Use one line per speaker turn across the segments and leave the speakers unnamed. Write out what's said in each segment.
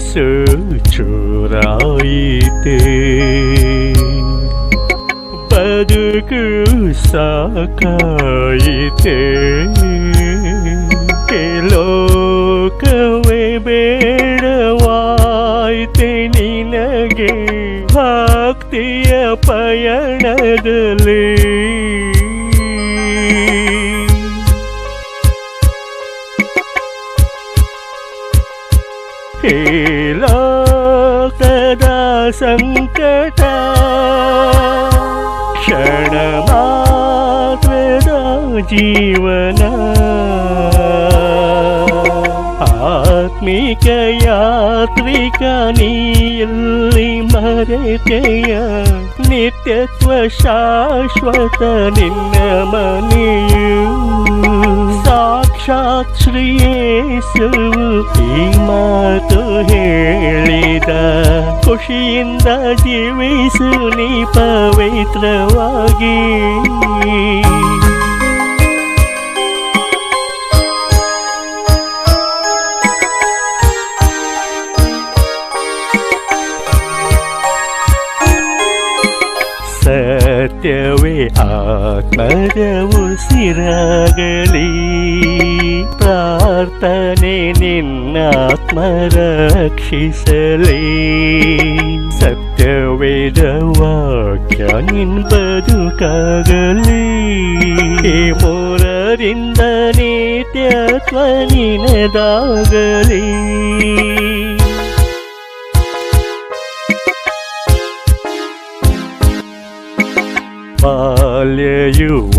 ಮನಸ್ಸು ಚೂರಾಯಿತೆ ಬದುಕು ಸಾಕಾಯಿತೆ ಈ ಲೋಕವೇ ಬೇಡವಾಯ್ತೆ ನಿನಗೆ ಭಕ್ತಿಯ ಪಯಣದಲ್ಲಿ ಲೋಕದ ಸಂಕಟ. ಕ್ಷಣ ಮಾತ್ರದ ಜೀವನ. ಆತ್ಮಿಕ ಯಾತ್ರಿಕ ನೀಲ್ಲಿ ಮರೆತೆಯ ನಿತ್ಯತ್ವ ಶಾಶ್ವತ ನಿನ್ನ ಮನೆಯು ಸಾಕ್ಷಾತ್ ಶ್ರೀಯೇಸು ಈ ಮಾತು ಹೇಳಿದ ಖುಷಿಯಿಂದ ಜೀವಿಸು ನೀ ಪವಿತ್ರವಾಗಿ ಸತ್ಯವೇ ಆತ್ಮದ ಉಸಿರಾಗಲಿ ಪ್ರಾರ್ಥನೆ ನಿನ್ನಾತ್ಮರಕ್ಷಿಸಲಿ ಸತ್ಯವೇದ ವಾಕ್ಯ ನಿನ್ ಬದುಕಾಗಲಿ ಮೂರರಿಂದ ನಿತ್ಯತ್ವ ನಿನದಾಗಲಿ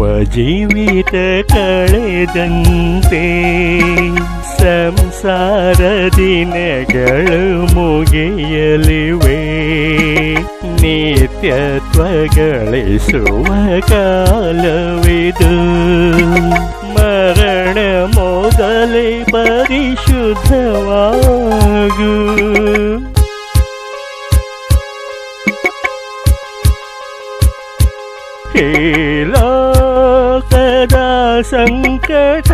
ಯುವ ಜೀವಿತ ಕಳೆದಂತೆ ಸಂಸಾರ ದಿನಗಳು ಮುಗಿಯಲಿವೆ ನಿತ್ಯತ್ವ ಗಳಿಸುವ ಕಾಲವಿದು ಮರಣ ಮೊದಲೇ ಪರಿಶುದ್ಧವಾಗು ಸಂಕಟ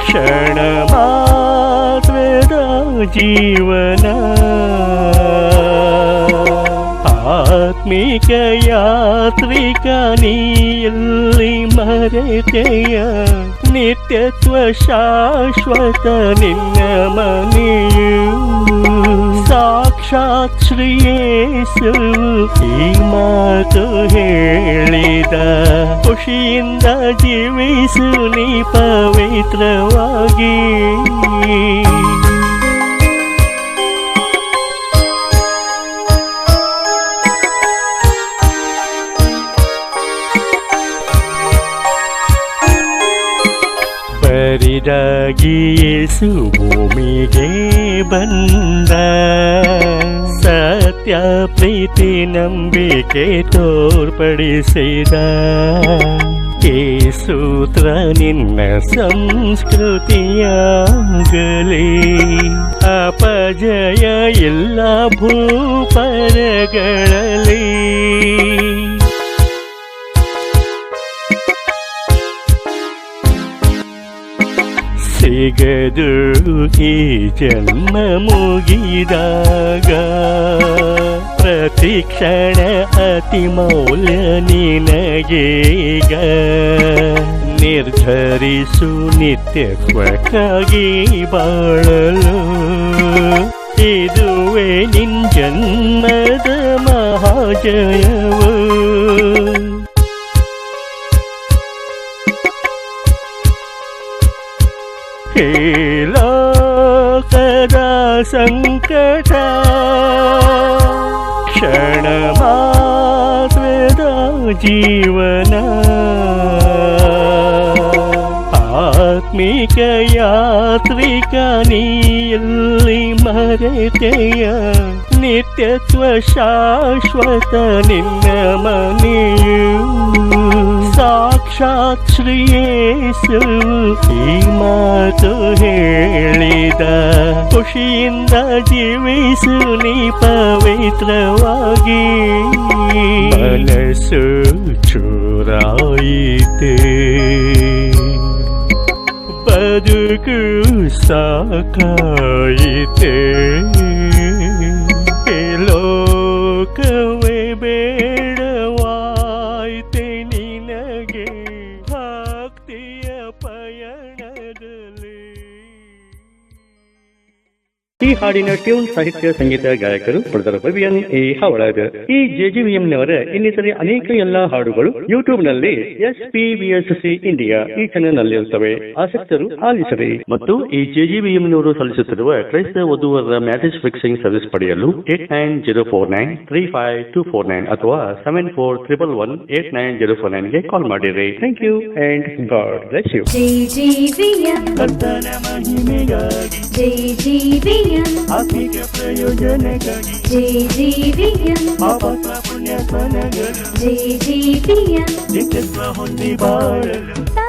ಕ್ಷಣ ಮಾತ್ರದ ಜೀವನ ಆತ್ಮಿಕ ಯಾತ್ರಿಕ ನೀಯಲ್ಲಿ ಮರೆತೆಯ ನಿತ್ಯತ್ವ ಶಾಶ್ವತ ನಿನ್ನ ಮನೆಯು ಸಾಕ್ಷಾತ್ ಶ್ರೀಯೇಸು ಈ ಮಾತು ಹೇಳಿದ. ಖುಷಿಯಿಂದ ಜೀವಿಸು ನೀ ಪವಿತ್ರವಾಗಿ. ಬರಿದಾಗಿ ಯೇಸು ಭೂಮಿಗೆ ಬಂದ. ಸತ್ಯ ಪ್ರೀತಿ ನಂಬಿಕೆ ತೋರ್ಪಡಿಸಿದ. ಸೂತ್ರ ನಿನ್ನ ಸಂಸ್ಕೃತಿಯಾಗಲಿ. ಅಪಜಯ ಎಲ್ಲ ಭೂಪರಗಳಲ್ಲಿ ಸಿಗದು ಈ ಜನ್ಮ ಮುಗಿದಾಗ ಪ್ರತಿ ಕ್ಷಣ ಅತಿ ಮೌಲ್ಯ ನಿನಗೀಗ ನಿರ್ಧರಿಸು ನಿತ್ಯಕ್ಕಾಗಿ ಬಾಳಲು. ಇದುವೇ ನಿನ್ ಜನ್ಮದ ಮಹಾಜಯವು. ಸಂಕಟ ಕ್ಷಣ ಮಾತ್ರದ ಜೀವನ ಆತ್ಮಿಕ ಯಾತ್ರಿಕ ನೀಯಲ್ಲಿ ಮರೆತೆಯ ನಿತ್ಯತ್ವ ಶಾಶ್ವತ ನಿನ್ನ ಮನೆಯು ಸಾಕ್ಷಾತ್ ಶ್ರೀಯೇಸು ಈ ಮಾತು ಹೇಳಿದ ಖುಷಿಯಿಂದ ಜೀವಿಸು ನೀ ಪವಿತ್ರವಾಗಿ ಮನಸ್ಸು ಚೂರಾಯಿತೆ ಬದುಕು ಸಾಕಾಯಿತೆ ಈ ಲೋಕವೇ ಬೇಡವಾಯ್ತೆ
ಹಾಡಿನ ಟ್ಯೂನ್ ಸಾಹಿತ್ಯ ಸಂಗೀತ ಗಾಯಕರು ಪಡೆದರು ವಿವಿಯನ್ ಎ ಹವಳದ. ಈ ಜೆಜಿವಿಎಂನವರ ಇನ್ನಿತರೆ ಅನೇಕ ಎಲ್ಲಾ ಹಾಡುಗಳು ಯೂಟ್ಯೂಬ್ನಲ್ಲಿ ಎಸ್ ಪಿ ಸಿ ಇಂಡಿಯಾ ಈ ಚಾನೆಲ್ನಲ್ಲಿ ಇರುತ್ತವೆ ಆಸಕ್ತರು ಆಲಿಸಿದೆ ಮತ್ತು ಈ ಜೆಜಿವಿಎಂನವರು ಸಲ್ಲಿಸುತ್ತಿರುವ ಕ್ರೈಸ್ತ ವಧುವರ ಮ್ಯಾರೇಜ್ ಫಿಕ್ಸಿಂಗ್ ಸರ್ವಿಸ್ ಪಡೆಯಲು eight nine zero four nine three five two four nine ಅಥವಾ seven four triple one eight nine zero four ನೈನ್ಗೆ call ಮಾಡಿರಿ. Thank you and God bless you.
JGVM,
ಕರ್ತನ ಮಹಿಮೆಗಾಗಿ.
JGVM,
ಆತ್ಮಿಕ ಪ್ರಯೋಜನಕ್ಕಾಗಿ
JGVM,
ಪಾಪ ಪುಣ್ಯ ಫಲಗಳು
JGVM,
ನಿತ್ಯತ್ವ ಹೊಂದಿ ಬಾಳಲು
ತಾ